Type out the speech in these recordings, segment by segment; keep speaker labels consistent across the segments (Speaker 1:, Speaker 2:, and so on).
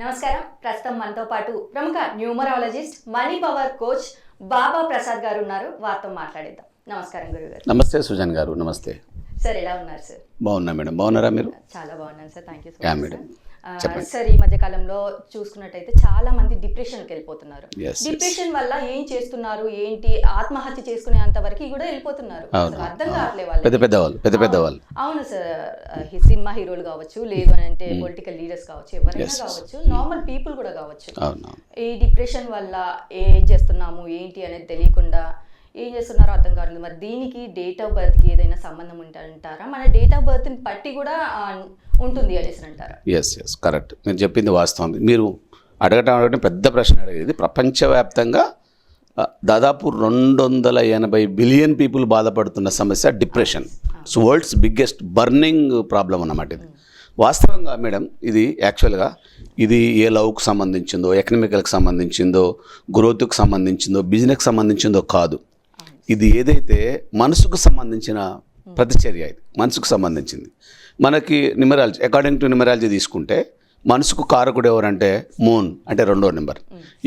Speaker 1: నమస్కారం. ప్రస్తుతం మనతో పాటు ప్రముఖ numerologist money power coach Baba Prasad గారు ఉన్నారు. వారితో మాట్లాడేద్దాం. నమస్కారం గురుగారు.
Speaker 2: నమస్తే సుజన్ గారు. నమస్తే.
Speaker 1: సార్ ఎలా ఉన్నారు సార్?
Speaker 2: బాగున్నా మేడం. బాగున్నారా మీరు?
Speaker 1: చాలా బాగున్నాను sir. Thank you so much
Speaker 2: madam.
Speaker 1: Sir
Speaker 2: చెప్పండి.
Speaker 1: సార్ ఈ మధ్య కాలంలో చూసుకున్నట్టయితే చాలా మంది డిప్రెషన్కి వెళ్ళిపోతున్నారు. డిప్రెషన్ వల్ల ఏం చేస్తున్నారు? ఏంటి? ఆత్మహత్య చేసుకునేంత వరకు కూడా వెళ్ళిపోతున్నారు. అర్థం
Speaker 2: అవును.
Speaker 1: కావట్లే వాళ్ళు
Speaker 2: పెద్ద పెద్ద పెద్దవాళ్ళు.
Speaker 1: అవును సార్. ఈ సినిమా హీరోలు కావచ్చు లేదు అని అంటే పొలిటికల్ లీడర్స్ కావచ్చు ఎవరైనా. కావచ్చు నార్మల్ పీపుల్ కూడా కావచ్చు. ఈ డిప్రెషన్ వల్ల ఏం చేస్తున్నాము? ఏంటి అనేది తెలియకుండా ఏం చేస్తున్నారో అర్థం కావట్లేదు. మరి దీనికి డేట్ ఆఫ్ బర్త్కి ఏదైనా సంబంధం ఉంటారంటారా మన డేట్ ఆఫ్ బర్త్ని బట్టి కూడా ఉంటుంది అనేసి అంటారా?
Speaker 2: ఎస్ ఎస్ కరెక్ట్ మీరు చెప్పింది వాస్తవం. మీరు అడగటం అడగటం పెద్ద ప్రశ్న అడిగేది. ప్రపంచవ్యాప్తంగా దాదాపు రెండు వందల ఎనభై బిలియన్ పీపుల్ బాధపడుతున్న సమస్య depression. So world's biggest burning problem అన్నమాట ఇది. వాస్తవంగా మేడం ఇది యాక్చువల్గా ఇది ఏ లవ్కు సంబంధించిందో ఎకనామికల్కి సంబంధించిందో గ్రోత్కి సంబంధించిందో బిజినెస్కి సంబంధించిందో కాదు. ఇది ఏదైతే మనసుకు సంబంధించిన ప్రతిచర్య ఇది మనసుకు సంబంధించింది. మనకి న్యూమరాలజీ అకార్డింగ్ టు న్యూమరాలజీ తీసుకుంటే మనసుకు కారకుడు ఎవరంటే మూన్ అంటే రెండో నెంబర్.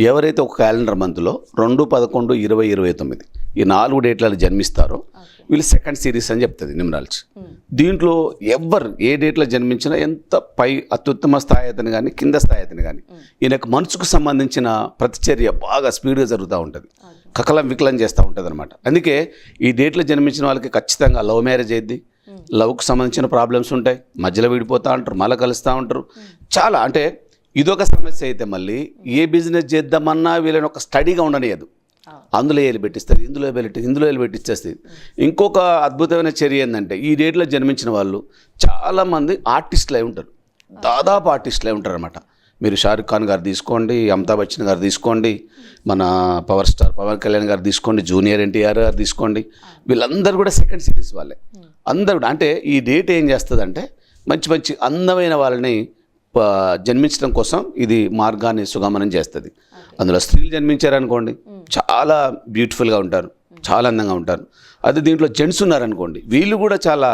Speaker 2: ఎవరైతే ఒక క్యాలెండర్ మంత్లో రెండు పదకొండు ఇరవై ఇరవై తొమ్మిది ఈ నాలుగు డేట్లలో జన్మిస్తారో వీళ్ళు సెకండ్ సిరీస్ అని చెప్తుంది నిమరాలజీ దీంట్లో ఎవ్వరు ఏ డేట్లో జన్మించినా ఎంత పై అత్యుత్తమ స్థాయి అతను కానీ కింద స్థాయి అతను కానీ ఈయనకు మనసుకు సంబంధించిన ప్రతిచర్య బాగా స్పీడ్గా జరుగుతూ ఉంటుంది. కకలం వికలం చేస్తూ ఉంటుంది అనమాట అందుకే ఈ డేట్లో జన్మించిన వాళ్ళకి ఖచ్చితంగా లవ్ మ్యారేజ్ అయ్యిద్ది లవ్కు సంబంధించిన ప్రాబ్లమ్స్ ఉంటాయి మధ్యలో విడిపోతూ ఉంటారు మళ్ళీ కలుస్తూ ఉంటారు. చాలా అంటే ఇదొక సమస్య అయితే మళ్ళీ ఏ బిజినెస్ చేద్దామన్నా వీళ్ళని ఒక స్టడీగా ఉండనియదు. అందులో ఏలు పెట్టిస్తుంది ఇందులో పెట్టి ఇందులో ఏలు పెట్టిచ్చేస్తుంది. ఇంకొక అద్భుతమైన చర్య ఏంటంటే ఈ డేట్లో జన్మించిన వాళ్ళు చాలామంది ఆర్టిస్టులు అయి ఉంటారు. దాదాపు ఆర్టిస్టులు అయి ఉంటారు అనమాట మీరు షారుఖ్ ఖాన్ గారు తీసుకోండి అమితాబ్ బచ్చన్ గారు తీసుకోండి మన పవర్ స్టార్ పవన్ కళ్యాణ్ గారు తీసుకోండి జూనియర్ ఎన్టీఆర్ గారు తీసుకోండి. వీళ్ళందరూ కూడా సెకండ్ సిరీస్ వాళ్ళే. అందరూ అంటే ఈ డేట్ ఏం చేస్తుందంటే మంచి మంచి అందమైన వాళ్ళని జన్మించడం కోసం ఇది మార్గాన్ని సుగమనం చేస్తుంది. అందులో స్త్రీలు జన్మించారనుకోండి చాలా బ్యూటిఫుల్గా ఉంటారు చాలా అందంగా ఉంటారు. అదే దీంట్లో జెంట్స్ ఉన్నారనుకోండి వీళ్ళు కూడా చాలా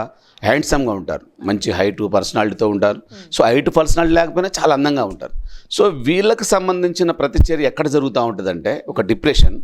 Speaker 2: హ్యాండ్సమ్గా ఉంటారు మంచి హైట్ పర్సనాలిటీతో ఉంటారు. సో హైట్ పర్సనాలిటీ లేకపోయినా చాలా అందంగా ఉంటారు. సో వీళ్ళకి సంబంధించిన ప్రతిచర్య ఎక్కడ జరుగుతూ ఉంటుందంటే ఒక డిప్రెషన్.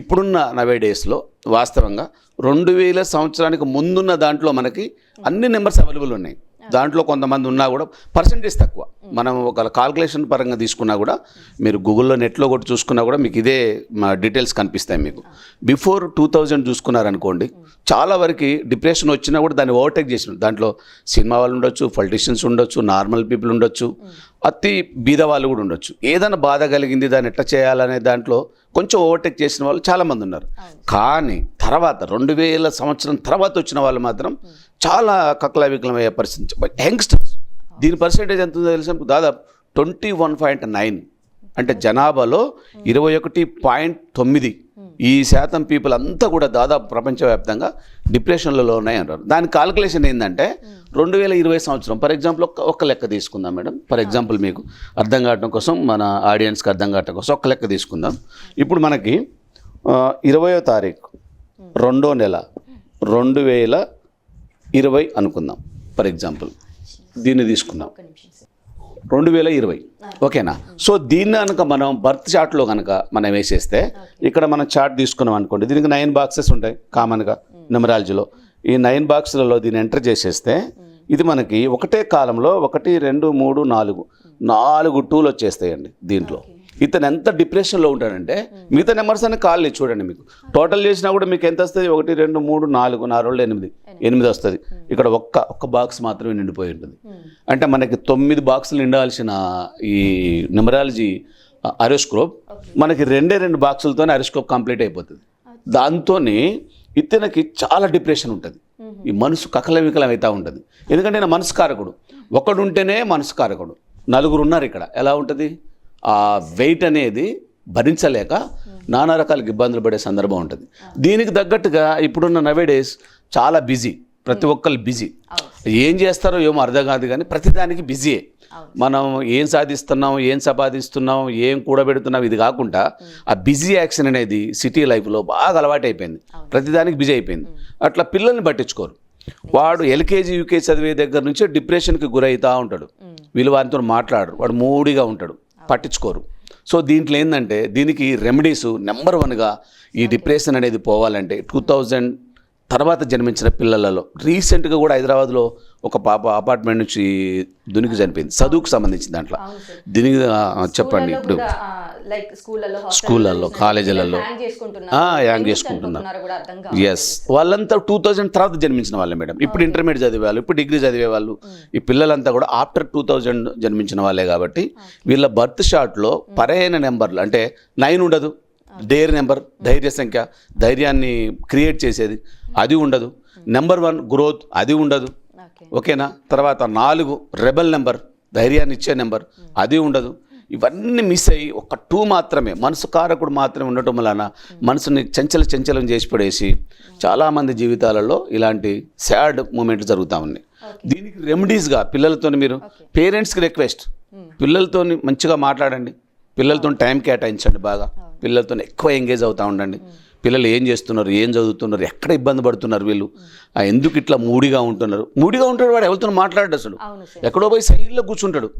Speaker 2: ఇప్పుడున్న నవే డేస్లో వాస్తవంగా రెండు వేల సంవత్సరానికి ముందున్న దాంట్లో మనకి అన్ని నెంబర్స్ అవైలబుల్ ఉన్నాయి. దాంట్లో కొంతమంది ఉన్నా కూడా పర్సంటేజ్ తక్కువ. మనం ఒక కాల్కులేషన్ పరంగా తీసుకున్నా కూడా మీరు గూగుల్లో నెట్లో కొట్టి చూసుకున్నా కూడా మీకు ఇదే మా డీటెయిల్స్ కనిపిస్తాయి మీకు. బిఫోర్ టూ థౌజండ్ చూసుకున్నారనుకోండి చాలా వరకు డిప్రెషన్ వచ్చినా కూడా దాన్ని ఓవర్టేక్ చేసిన దాంట్లో సినిమా వాళ్ళు ఉండొచ్చు పొలిటీషియన్స్ ఉండొచ్చు నార్మల్ పీపుల్ ఉండొచ్చు అతి బీద వాళ్ళు కూడా ఉండొచ్చు. ఏదైనా బాధ కలిగింది దాన్ని ఎట్లా చేయాలనే దాంట్లో కొంచెం ఓవర్టేక్ చేసిన వాళ్ళు చాలామంది ఉన్నారు. కానీ తర్వాత రెండు వేల సంవత్సరం తర్వాత వచ్చిన వాళ్ళు మాత్రం చాలా కక్కలవికలమయ్యే పరిస్థితి యంగ్స్టర్స్ దీని పర్సెంటేజ్ ఎంత ఉందో తెలుసా దాదాపు ట్వంటీ వన్ పాయింట్ నైన్ అంటే జనాభాలో ఇరవై ఒకటి పాయింట్ తొమ్మిది. ఈ శాతం పీపుల్ అంతా కూడా దాదాపు ప్రపంచవ్యాప్తంగా డిప్రెషన్లలో ఉన్నాయి అన్నారు దాని కాల్కులేషన్ ఏంటంటే రెండు వేల ఇరవై సంవత్సరం ఫర్ ఎగ్జాంపుల్ ఒక్క ఒక్క లెక్క తీసుకుందాం మేడం. ఫర్ ఎగ్జాంపుల్ మీకు అర్థం కావటం కోసం మన ఆడియన్స్కి అర్థం కావటం కోసం ఒక్క లెక్క తీసుకుందాం. ఇప్పుడు మనకి ఇరవయో తారీఖు రెండో నెల రెండు వేల ఇరవై అనుకుందాం ఫర్ ఎగ్జాంపుల్. దీన్ని తీసుకుందాం. రెండు వేల ఇరవై. ఓకేనా? సో దీన్ని కనుక మనం బర్త్ చార్ట్లో కనుక మనం వేసేస్తే ఇక్కడ మనం చార్ట్ తీసుకున్నాం అనుకోండి దీనికి నైన్ బాక్సెస్ ఉంటాయి కామన్గా న్యూమరాలజీలో. ఈ నైన్ బాక్సులలో దీన్ని ఎంటర్ చేసేస్తే ఇది మనకి ఒకటే కాలంలో ఒకటి రెండు మూడు నాలుగు నాలుగు టూలు వచ్చేస్తాయండి దీంట్లో. ఇతను ఎంత డిప్రెషన్లో ఉంటాడంటే మిగతా నెంబర్స్ అన్ని కాళ్ళు చూడండి మీకు. టోటల్ చేసినా కూడా మీకు ఎంత వస్తుంది? ఒకటి రెండు మూడు నాలుగు నాలుగు ఎనిమిది. ఎనిమిది వస్తుంది. ఇక్కడ ఒక్క ఒక్క బాక్స్ మాత్రమే నిండిపోయి ఉంటుంది. అంటే మనకి తొమ్మిది బాక్సులు నిండాల్సిన ఈ న్యూమరాలజీ అరోస్కోప్ మనకి రెండే రెండు బాక్సులతోనే అరోస్కోప్ కంప్లీట్ అయిపోతుంది. దాంతోనే ఇతనికి చాలా డిప్రెషన్ ఉంటుంది. ఈ మనసు కకలం వికలం అవుతూ ఉంటుంది. ఎందుకంటే నా మనసు కారకుడు ఒకడు ఉంటేనే మనసు కారకుడు నలుగురు ఉన్నారు ఇక్కడ. ఎలా ఉంటుంది? ఆ వెయిట్ అనేది భరించలేక నానా రకాలకు ఇబ్బందులు పడే సందర్భం ఉంటుంది. దీనికి తగ్గట్టుగా ఇప్పుడున్న నవే డేస్ చాలా బిజీ ప్రతి ఒక్కరు బిజీ ఏం చేస్తారో ఏమో అర్థం కాదు కానీ ప్రతిదానికి బిజీయే మనం ఏం సాధిస్తున్నాం ఏం సంపాదిస్తున్నాం ఏం కూడబెడుతున్నాం ఇది కాకుండా ఆ బిజీ యాక్షన్ అనేది సిటీ లైఫ్లో బాగా అలవాటు అయిపోయింది ప్రతిదానికి బిజీ అయిపోయింది. అట్లా పిల్లల్ని పట్టించుకోరు. వాడు ఎల్కేజీ యూకేజీ చదివే దగ్గర నుంచే డిప్రెషన్కి గురవుతూ ఉంటాడు. వీళ్ళు వారితో మాట్లాడరు. వాడు మూడిగా ఉంటాడు. పట్టించుకోరు. సో దీంట్లో ఏంటంటే దీనికి రెమెడీస్ నెంబర్ వన్గా ఈ డిప్రెషన్ అనేది పోవాలంటే టూ థౌజండ్ తర్వాత జన్మించిన పిల్లలలో. రీసెంట్గా కూడా హైదరాబాద్లో ఒక పాప అపార్ట్మెంట్ నుంచి దునికి చనిపోయింది. చదువుకు సంబంధించిన దాంట్లో. దీనికి చెప్పండి ఇప్పుడు. స్కూళ్ళల్లో, కాలేజీలలో.
Speaker 1: చేసుకుంటున్నారు. అర్థం కాదు
Speaker 2: ఎస్ వాళ్ళంతా టూ థౌజండ్ తర్వాత జన్మించిన వాళ్ళే మేడం. ఇప్పుడు ఇంటర్మీడియట్ చదివే వాళ్ళు ఇప్పుడు డిగ్రీ చదివే వాళ్ళు. ఈ పిల్లలంతా కూడా ఆఫ్టర్ టూ థౌజండ్ జన్మించిన వాళ్ళే కాబట్టి వీళ్ళ బర్త్ షార్ట్లో పరైన నెంబర్లు అంటే నైన్ ఉండదు. డేర్ నెంబర్ ధైర్య సంఖ్య ధైర్యాన్ని క్రియేట్ చేసేది. అది ఉండదు. నెంబర్ వన్ గ్రోత్ అది ఉండదు.
Speaker 1: ఓకే.
Speaker 2: ఓకేనా? తర్వాత నాలుగు రెబల్ నెంబర్ ధైర్యాన్ని ఇచ్చే నెంబర్ అది ఉండదు. ఇవన్నీ మిస్ అయ్యి ఒక టూ మాత్రమే మనసు కారకుడు మాత్రమే ఉండటం వలన మనసుని చంచల చంచలం చేసి పడేసి చాలామంది జీవితాలలో ఇలాంటి సాడ్ మూమెంట్ జరుగుతూ ఉన్నాయి. దీనికి రెమెడీస్గా పిల్లలతో మీరు పేరెంట్స్కి రిక్వెస్ట్ పిల్లలతో మంచిగా మాట్లాడండి. పిల్లలతో టైం కేటాయించండి బాగా. పిల్లలతో ఎక్కువ ఎంగేజ్ అవుతూ ఉండండి. పిల్లలు ఏం చేస్తున్నారు ఏం చదువుతున్నారు ఎక్కడ ఇబ్బంది పడుతున్నారు వీళ్ళు? ఆ, ఎందుకు ఇట్లా మూడిగా ఉంటున్నారు? మూడిగా ఉంటాడు వాడు ఎవరితో మాట్లాడు అసలు. ఎక్కడో పోయి సైడ్లో కూర్చుంటాడు.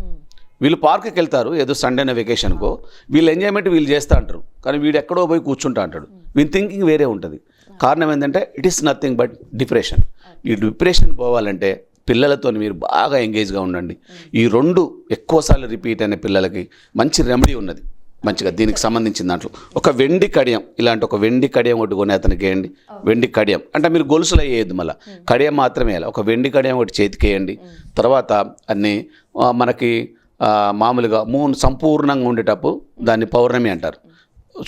Speaker 2: వీళ్ళు పార్క్కి వెళ్తారు ఏదో సండేన వెకేషన్కో వీళ్ళు ఎంజాయ్మెంట్ వీళ్ళు చేస్తూ అంటారు. కానీ వీడు ఎక్కడో పోయి కూర్చుంటా అంటాడు. వీని థింకింగ్ వేరే ఉంటుంది. కారణం ఏంటంటే it is nothing but depression ఈ డిప్రెషన్ పోవాలంటే పిల్లలతో మీరు బాగా ఎంగేజ్గా ఉండండి. ఈ రెండు ఎక్కువసార్లు రిపీట్ అయిన పిల్లలకి మంచి రెమెడీ ఉన్నది. మంచిగా దీనికి సంబంధించిన దాంట్లో. ఒక వెండి కడియం ఇలాంటి ఒక వెండి కడియం ఒకటి కొని అతనికి వేయండి. వెండి కడియం. అంటే మీరు గొలుసులు వేయద్దు మళ్ళీ. కడియం మాత్రమే వేయాలి. ఒక వెండి కడియం ఒకటి చేతికి వేయండి. తర్వాత అన్ని మనకి మామూలుగా మూన్ సంపూర్ణంగా ఉండేటప్పుడు దాన్ని పౌర్ణమి అంటారు.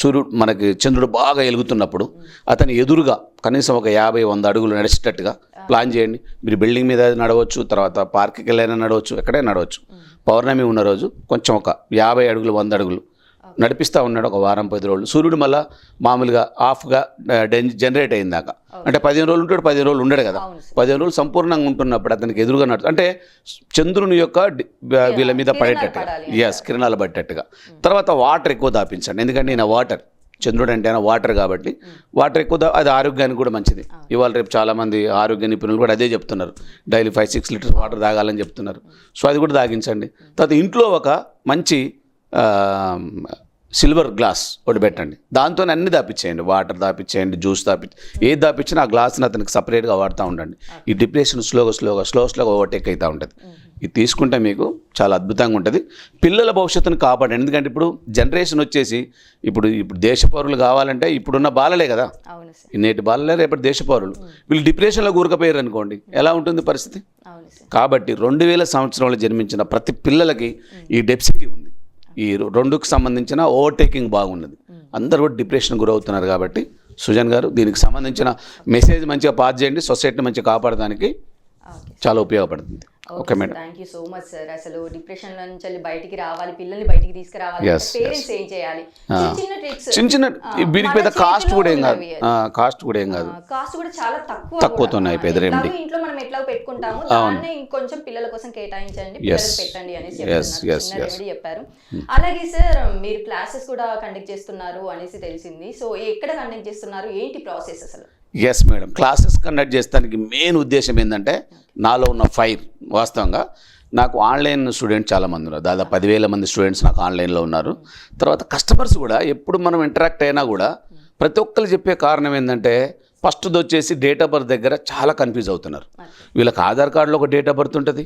Speaker 2: సూర్యుడు మనకి చంద్రుడు బాగా వెలుగుతున్నప్పుడు అతని ఎదురుగా కనీసం ఒక యాభై వంద అడుగులు నడిచేటట్టుగా ప్లాన్ చేయండి. మీరు బిల్డింగ్ మీద నడవచ్చు తర్వాత పార్క్కి వెళ్ళైనా నడవచ్చు ఎక్కడైనా నడవచ్చు. పౌర్ణమి ఉన్న రోజు కొంచెం ఒక యాభై అడుగులు వంద అడుగులు నడిపిస్తూ ఉన్నాడు ఒక వారం పది రోజులు. సూర్యుడు మళ్ళీ మామూలుగా ఆఫ్గా జనరేట్ అయిందాక అంటే పదిహేను రోజులు ఉంటాడు పదిహేను రోజులు ఉండడు కదా. పదిహేను రోజులు సంపూర్ణంగా ఉంటున్నప్పుడు అతనికి ఎదురుగా నడు అంటే చంద్రుని యొక్క వీళ్ళ మీద పడేటట్టుగా. ఎస్ కిరణాలు పట్టేట్టుగా తర్వాత వాటర్ ఎక్కువ దాపించండి. ఎందుకంటే ఈయన వాటర్ చంద్రుడు అంటే వాటర్ కాబట్టి వాటర్ ఎక్కువ అది ఆరోగ్యానికి కూడా మంచిది. ఇవాళ రేపు చాలామంది ఆరోగ్య నిపుణులు కూడా అదే చెప్తున్నారు. Daily five six litres water తాగాలని చెప్తున్నారు. సో అది కూడా తాగించండి. తర్వాత ఇంట్లో ఒక మంచి సిల్వర్ గ్లాస్ ఒకటి పెట్టండి. దాంతో అన్ని దాపించేయండి వాటర్ దాపించేయండి జ్యూస్ దాపించి ఏది దాపించినా ఆ గ్లాస్ని అతనికి సపరేట్గా వాడుతూ ఉండండి. ఈ డిప్రెషన్ స్లోగా స్లోగా స్లో స్లోగా ఓవర్టేక్ అవుతూ ఉంటుంది. ఇది తీసుకుంటే మీకు చాలా అద్భుతంగా ఉంటుంది. పిల్లల భవిష్యత్తును కాపాడండి. ఎందుకంటే ఇప్పుడు జనరేషన్ వచ్చేసి ఇప్పుడు ఇప్పుడు దేశ పౌరులు కావాలంటే ఇప్పుడున్న బాలలే కదా. నేటి బాలలే రేపటి దేశ పౌరులు వీళ్ళు డిప్రెషన్లో కూరకపోయారు అనుకోండి ఎలా ఉంటుంది పరిస్థితి? కాబట్టి రెండు వేల సంవత్సరంలో జన్మించిన ప్రతి పిల్లలకి ఈ డెప్సిటీ ఉంది. ఈ రెండుకు సంబంధించిన ఓవర్టేకింగ్ బాగున్నది అందరూ కూడా డిప్రెషన్ గురవుతున్నారు కాబట్టి సుజన్ గారు దీనికి సంబంధించిన మెసేజ్ మంచిగా పాస్ చేయండి సొసైటీని మంచిగా కాపాడడానికి చాలా ఉపయోగపడుతుంది. Okay madam
Speaker 1: thank you so much sir అసలు డిప్రెషన్ నుంచి బయటికి రావాలి పిల్లల్ని బయటికి తీసుకురావాలి పేరెంట్స్ ఏం చేయాలి? చిన్న చిన్న ట్రిక్స్
Speaker 2: చిన్న చిన్న వీరికి పెద్ద కాస్ట్ కూడా ఏం కాదు. కాస్ట్ కూడా ఏం కాదు.
Speaker 1: కాస్ట్ కూడా చాలా తక్కువ
Speaker 2: తక్కువతో ఉన్నాయి
Speaker 1: కూడా.
Speaker 2: పెద్ద
Speaker 1: ఎట్లాగో
Speaker 2: remedy.
Speaker 1: ఇంట్లో మనం ఎట్లా పెట్టుకుంటాము దాన్ని ఇంకొంచెం పిల్లల కోసం కేటాయించండి పెట్టండి అనేసి. రెమెడీ చెప్పారు. అలాగే సార్ మీరు క్లాసెస్ కూడా కండక్ట్ చేస్తున్నారు అనేసి తెలిసింది. సో ఎక్కడ కండక్ట్ చేస్తున్నారు? ఏంటి ప్రాసెస్ అసలు?
Speaker 2: ఎస్ మేడం క్లాసెస్ కండక్ట్ చేస్తానికి మెయిన్ ఉద్దేశం ఏంటంటే నాలో ఉన్న ఫైర్ వాస్తవంగా నాకు ఆన్లైన్ స్టూడెంట్స్ చాలామంది ఉన్నారు. దాదాపు పదివేల మంది స్టూడెంట్స్ నాకు ఆన్లైన్లో ఉన్నారు. తర్వాత కస్టమర్స్ కూడా ఎప్పుడు మనం ఇంటరాక్ట్ అయినా కూడా ప్రతి ఒక్కరు చెప్పే కారణం ఏంటంటే ఫస్ట్ది వచ్చేసి డేట్ ఆఫ్ బర్త్ దగ్గర చాలా కన్ఫ్యూజ్ అవుతున్నారు. వీళ్ళకి ఆధార్ కార్డులో ఒక డేట్ ఆఫ్ బర్త్ ఉంటుంది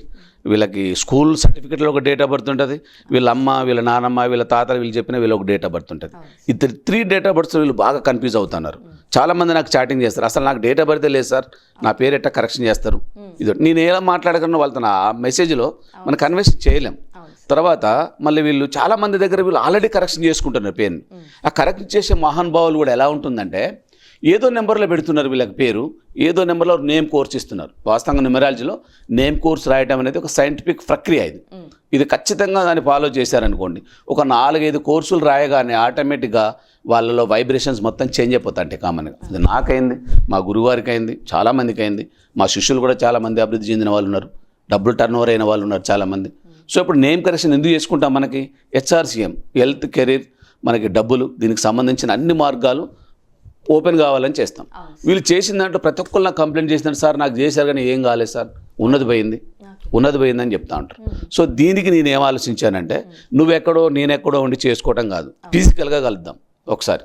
Speaker 2: వీళ్ళకి స్కూల్ సర్టిఫికేట్లో ఒక డేట్ ఆఫ్ బర్త్ ఉంటుంది వీళ్ళ అమ్మ వీళ్ళ నానమ్మ వీళ్ళ తాతలు వీళ్ళు చెప్పిన వీళ్ళ ఒక డేట్ ఆఫ్ బర్త్ ఉంటుంది. ఇద్దరు త్రీ డేట్ ఆఫ్ బర్త్స్ వీళ్ళు బాగా కన్ఫ్యూజ్ అవుతున్నారు. చాలామంది నాకు చాటింగ్ చేస్తారు అసలు నాకు డేట్ ఆఫ్ బర్త్ లేదు సార్ నా పేరు ఎట్టా కరెక్షన్ చేస్తారు? ఇది నేను ఎలా మాట్లాడగలను వాళ్ళతో? నా మెసేజ్లో మనం కన్వర్సేషన్ చేయలేం. తర్వాత మళ్ళీ వీళ్ళు చాలా మంది దగ్గర వీళ్ళు ఆల్రెడీ కరెక్షన్ చేసుకుంటున్నారు పేరుని ఆ కరెక్ట్ చేసే మహానుభావులు కూడా ఎలా ఉంటుందంటే ఏదో నెంబర్లో పెడుతున్నారు వీళ్ళకి పేరు ఏదో నెంబర్లో నేమ్ కోర్స్ ఇస్తున్నారు. వాస్తవంగా న్యూమరాలజీలో నేమ్ కోర్స్ రాయడం అనేది ఒక సైంటిఫిక్ ప్రక్రియ ఇది. ఇది ఖచ్చితంగా దాన్ని ఫాలో చేశారనుకోండి ఒక నాలుగైదు కోర్సులు రాయగానే ఆటోమేటిక్గా వాళ్ళలో వైబ్రేషన్స్ మొత్తం చేంజ్ అయిపోతాయి కామన్గా ఇది నాకైంది మా గురువారికి అయింది చాలామందికి అయింది మా శిష్యులు కూడా చాలామంది అభివృద్ధి చెందిన వాళ్ళు ఉన్నారు డబ్బులు టర్న్ ఓవర్ అయిన వాళ్ళు ఉన్నారు చాలామంది. సో ఇప్పుడు నేమ్ కరెక్షన్ ఎందుకు చేసుకుంటాం మనకి? హెచ్ఆర్సీఎం హెల్త్ కెరీర్ మనకి డబ్బులు దీనికి సంబంధించిన అన్ని మార్గాలు ఓపెన్ కావాలని చేస్తాం. వీళ్ళు చేసిన దాంట్లో ప్రతి ఒక్కరు నాకు కంప్లైంట్ చేసినారు సార్ నాకు చేశారు కానీ ఏం కాలేదు సార్. ఉన్నది పోయింది. ఉన్నది పోయిందని చెప్తా ఉంటారు. సో దీనికి నేను ఏం ఆలోచించానంటే నువ్వెక్కడో నేనెక్కడో ఉండి చేసుకోవటం కాదు. ఫిజికల్గా కలుద్దాం. ఒకసారి.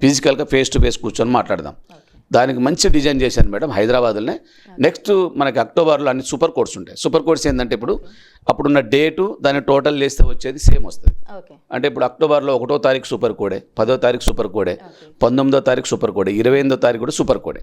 Speaker 2: ఫిజికల్గా ఫేస్ టు ఫేస్ కూర్చొని మాట్లాడదాం. దానికి మంచి డిజైన్ చేశాను మేడం హైదరాబాద్లోనే. నెక్స్ట్ మనకి అక్టోబర్లో అన్ని సూపర్ కోర్స్ ఉంటాయి. సూపర్ కోర్స్ ఏంటంటే ఇప్పుడు అప్పుడున్న డేటు దాన్ని టోటల్ చేస్తే వచ్చేది సేమ్ వస్తుంది. అంటే ఇప్పుడు అక్టోబర్లో ఒకటో తారీఖు సూపర్ కోడే పదో తారీఖు సూపర్ కోడే పంతొమ్మిదో తారీఖు సూపర్ కోడే ఇరవై ఎనిమిదో తారీఖు కూడా సూపర్ కోడే.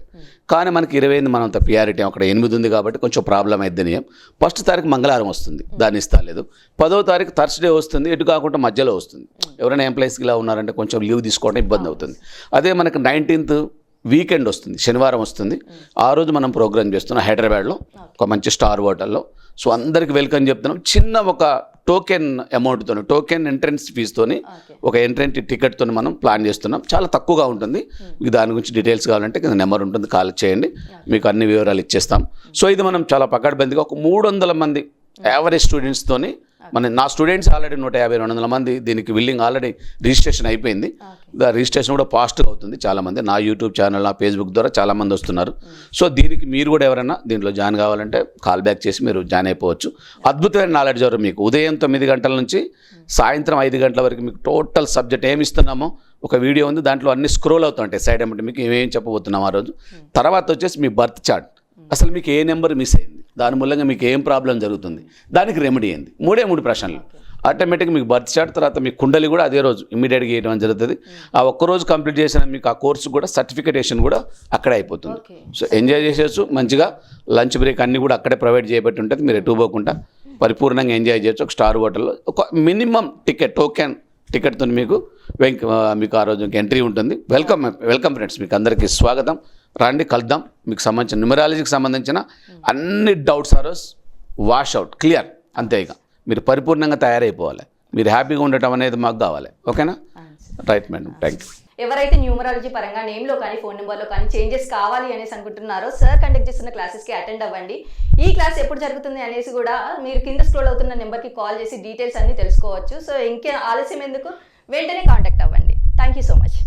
Speaker 2: కానీ మనకి ఇరవై ఎనిమిది మనంత పిఆర్టీ అక్కడ ఎనిమిది ఉంది కాబట్టి కొంచెం ప్రాబ్లం అయిద్దని ఫస్ట్ తారీఖు మంగళవారం వస్తుంది దాన్ని ఇస్తాలేదు పదో తారీఖు థర్స్డే వస్తుంది ఎటు కాకుండా మధ్యలో వస్తుంది. ఎవరైనా ఎంప్లాయీస్కి ఇలా ఉన్నారంటే కొంచెం లీవ్ తీసుకోవడం ఇబ్బంది అవుతుంది. అదే మనకి నైన్టీన్త్ వీకెండ్ వస్తుంది శనివారం వస్తుంది. ఆ రోజు మనం ప్రోగ్రామ్ చేస్తున్నాం హైదరాబాద్లో ఒక మంచి స్టార్ హోటల్లో. సో అందరికి వెల్కమ్ చెప్తున్నాం. చిన్న ఒక టోకెన్ అమౌంట్తో టోకెన్ ఎంట్రన్స్ ఫీజుతోని ఒక ఎంట్రెంట్ టికెట్తో మనం ప్లాన్ చేస్తున్నాం. చాలా తక్కువగా ఉంటుంది. మీకు దాని గురించి డీటెయిల్స్ కావాలంటే కింద నెంబర్ ఉంటుంది కాల్ చేయండి. మీకు అన్ని వివరాలు ఇచ్చేస్తాం. సో ఇది మనం చాలా పకడ్బందీగా ఒక మూడు వందల మంది యావరేజ్ స్టూడెంట్స్తోని మన నా స్టూడెంట్స్ ఆల్రెడీ నూట యాభై రెండు వందల మంది దీనికి విల్లింగ్ ఆల్రెడీ రిజిస్ట్రేషన్ అయిపోయింది. దా రిజిస్ట్రేషన్ కూడా ఫాస్ట్గా అవుతుంది. చాలామంది నా యూట్యూబ్ ఛానల్ నా ఫేస్బుక్ ద్వారా చాలామంది వస్తున్నారు. సో దీనికి మీరు కూడా ఎవరైనా దీంట్లో జాయిన్ కావాలంటే కాల్ బ్యాక్ చేసి మీరు జాయిన్ అయిపోవచ్చు. అద్భుతమైన నాలెడ్జ్ ఎవరు మీకు? ఉదయం తొమ్మిది గంటల నుంచి సాయంత్రం ఐదు గంటల వరకు మీకు టోటల్ సబ్జెక్ట్ ఏమి ఇస్తున్నామో ఒక వీడియో ఉంది. దాంట్లో అన్ని స్క్రోల్ అవుతుంటాయి. సైడ్ ఏమంటే మీకు ఏమేం చెప్పబోతున్నాం ఆ రోజు. తర్వాత వచ్చేసి మీ బర్త్ చార్ట్ అసలు మీకు ఏ నెంబర్ మిస్ అయింది? దాని మూలంగా మీకు ఏం ప్రాబ్లం జరుగుతుంది? దానికి రెమెడీ ఏంది? మూడే మూడు ప్రశ్నలు. ఆటోమేటిక్గా మీకు బర్త్ చార్ట్ తర్వాత మీ కుండలి కూడా అదే రోజు ఇమీడియట్గా వేయడం జరుగుతుంది. ఆ ఒక్క రోజు కంప్లీట్ చేసిన మీకు ఆ కోర్సు కూడా సర్టిఫికేషన్ కూడా అక్కడే అయిపోతుంది. సో ఎంజాయ్ చేసేయచ్చు. మంచిగా లంచ్ బ్రేక్ అన్నీ కూడా అక్కడే ప్రొవైడ్ చేయబట్టి ఉంటుంది. మీరు ఎటు పోకుండా పరిపూర్ణంగా ఎంజాయ్ చేయొచ్చు. ఒక స్టార్ హోటల్లో ఒక మినిమం టికెట్ టోకెన్ టికెట్తో మీకు వెంక మీకు ఆ రోజు ఎంట్రీ ఉంటుంది. వెల్కమ్ వెల్కమ్ ఫ్రెండ్స్ మీకు అందరికీ స్వాగతం. రండి కలుద్దాం. మీకు సంబంధించిన న్యూమరాలజీకి సంబంధించిన అన్ని డౌట్స్ ఆరోస్ వాష్ అవుట్ క్లియర్ అంతే ఇక. మీరు పరిపూర్ణంగా తయారైపోవాలి. మీరు హ్యాపీగా ఉండటం అనేది మాకు కావాలి. ఓకేనా? రైట్ మేడం థ్యాంక్ యూ
Speaker 1: ఎవరైతే న్యూమరాలజీ పరంగా నేమ్లో కానీ ఫోన్ నెంబర్లో కానీ చేంజెస్ కావాలి అనేసి అనుకుంటున్నారో సార్ కండక్ట్ చేస్తున్న క్లాసెస్కి అటెండ్ అవ్వండి. ఈ క్లాస్ ఎప్పుడు జరుగుతుంది అనేసి కూడా మీరు కింద స్క్రోల్ అవుతున్న నెంబర్కి కాల్ చేసి డీటెయిల్స్ అన్ని తెలుసుకోవచ్చు. సో ఇంకే ఆలస్యం ఎందుకు? వెంటనే కాంటాక్ట్ అవ్వండి. Thank you so much